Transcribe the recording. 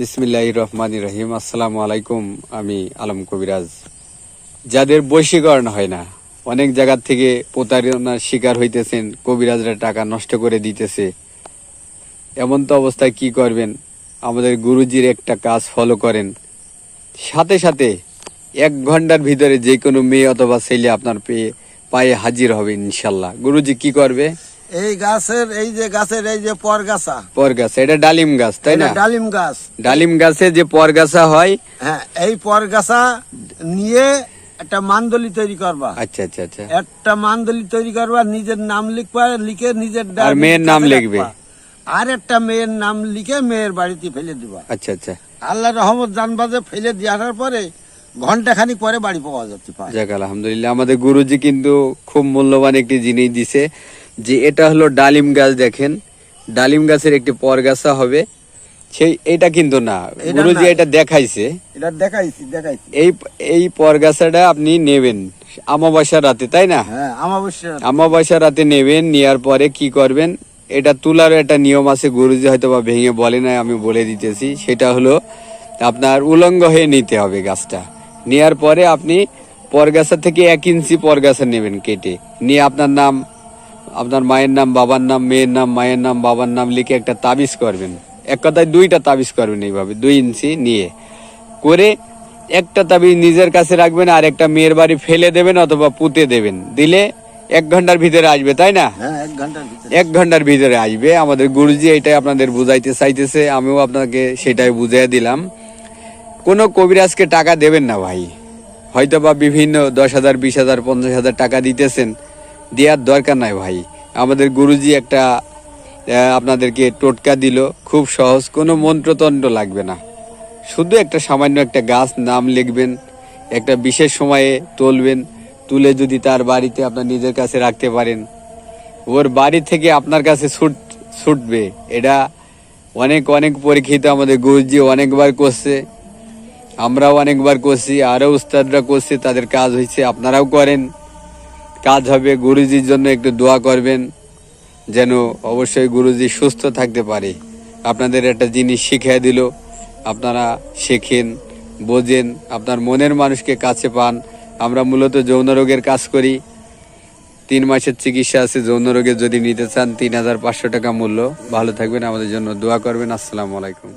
বিসমিল্লাহ রহমান রহিম। আসসালামু আলাইকুম, আমি আলম কবিরাজ। যাদের বৈশীকরণ হয় না, অনেক জায়গার থেকে প্রতারণার শিকার হইতেছেন, কবিরাজরা টাকা নষ্ট করে দিতেছে। এমন তো অবস্থায় কি করবেন? আমাদের গুরুজির একটা কাজ ফলো করেন। সাথে সাথে এক ঘণ্টার ভিতরে যে কোনো মেয়ে অথবা ছেলে আপনার পেয়ে পায়ে হাজির হবে ইনশাল্লাহ। গুরুজি কি করবে? এই গাছের এই যে গাছের এই যে পরগাছা পর গাছ এটা ডালিম গাছ তাই না? ডালিম গাছ। ডালিম গাছে যে পরগাছা হয় হ্যাঁ এই পরগাছা নিয়ে একটা মান্দলি তৈরি করবা। আচ্ছা আচ্ছা আচ্ছা। একটা মান্দলি তৈরি করবা নিজের নাম লিখবা লিখে নিজের আর মেয়ের নাম লিখবে। আর একটা মেয়ের নাম লিখে মেয়ের বাড়িতে ফেলে দিবা। আচ্ছা আচ্ছা। আল্লাহ রহমত জানবা যে ফেলে দেওয়ার পরে ঘণ্টা খানিক পরে বাড়ি পাওয়া যেতে পারে। যাক আলহামদুলিল্লাহ আমাদের গুরুজি কিন্তু খুব মূল্যবান একটি জিনিস দিছে। যে এটা হলো ডালিম গাছ দেখেন। ডালিম গাছের একটি পরগাছা হবে। সেই এটা কিন্তু না। গুরুজি এটা দেখাইছে। এটা দেখাইছি দেখাইছি। এই এই পরগাছাটা আপনি নেবেন আমাবস্যার রাতে তাই না? হ্যাঁ আমাবস্যা রাতে। নেবেন নেওয়ার পরে কি করবেন? এটা তুলার একটা নিয়ম আছে গুরুজি হয়তো বা ভেঙে বলে না আমি বলে দিতেছি। সেটা হলো আপনার উলঙ্গ হয়ে নিতে হবে গাছটা। নেওয়ার পরে আপনি পরগাছা থেকে এক ইঞ্চি পরগাছা নেবেন কেটে। নিয়ে আপনার নাম আপনার মায়ের নাম বাবার নাম মেয়ের নাম মায়ের নাম বাবার নাম লিখে একটা তাবিজ করবেন। এক কথায় দুইটা তাবিজ করবেন এইভাবে দুই ইঞ্চি নিয়ে। করে একটা তাবিজ নিজের কাছে রাখবেন আর একটা মেয়ের বাড়ি ফেলে দেবেন অথবা পুঁতে দেবেন। দিলে এক ঘণ্টার ভিতরে আসবে তাই না? হ্যাঁ এক ঘণ্টার ভিতরে। এক ঘণ্টার ভিতরে আসবে। আমাদের গুরুজি এটাই আপনাদের বুঝাইতে চাইতেছে আমিও আপনাকে সেটাই বুঝিয়ে দিলাম। কোনো কবিরাজকে টাকা দেবেন না ভাই। হয়তো বা বিভিন্ন দশ হাজার বিশ হাজার পঞ্চাশ হাজার টাকা দিতেছেন। দেওয়ার দরকার নাই ভাই। আমাদের গুরুজি একটা আপনাদেরকে টোটকা দিল। খুব সহজ, কোনো মন্ত্রতন্ত্র লাগবে না। শুধু একটা সামান্য একটা গাছ নাম লিখবেন, একটা বিশেষ সময়ে তুলবেন, তুলে যদি তার বাড়িতে আপনার নিজের কাছে রাখতে পারেন। ওর বাড়ি থেকে আপনার কাছে ছুট, ছুটবে। এটা অনেক অনেক পরীক্ষিত আমাদের গুরুজি অনেকবার করছে। আমরাও অনেকবার করছি, আরও উস্তাদরা করছে, তাদের কাজ হয়েছে, আপনারাও করেন। কাজ হবে, গুরুজির জন্য একটু দোয়া করবেন যেন অবশ্যই গুরুজি সুস্থ থাকতে পারে। আপনাদের একটা জিনিস শিখিয়ে দিল, আপনারা শেখেন, বোঝেন, আপনার মনের মানুষকে কাছে পান। আমরা মূলত যৌন রোগের কাজ করি। তিন মাসের চিকিৎসা আছে, যৌন রোগের যদি নিতে চান, তিন হাজার পাঁচশো টাকা মূল্য। ভালো থাকবেন, আমাদের জন্য দোয়া করবেন। আসসালামু আলাইকুম।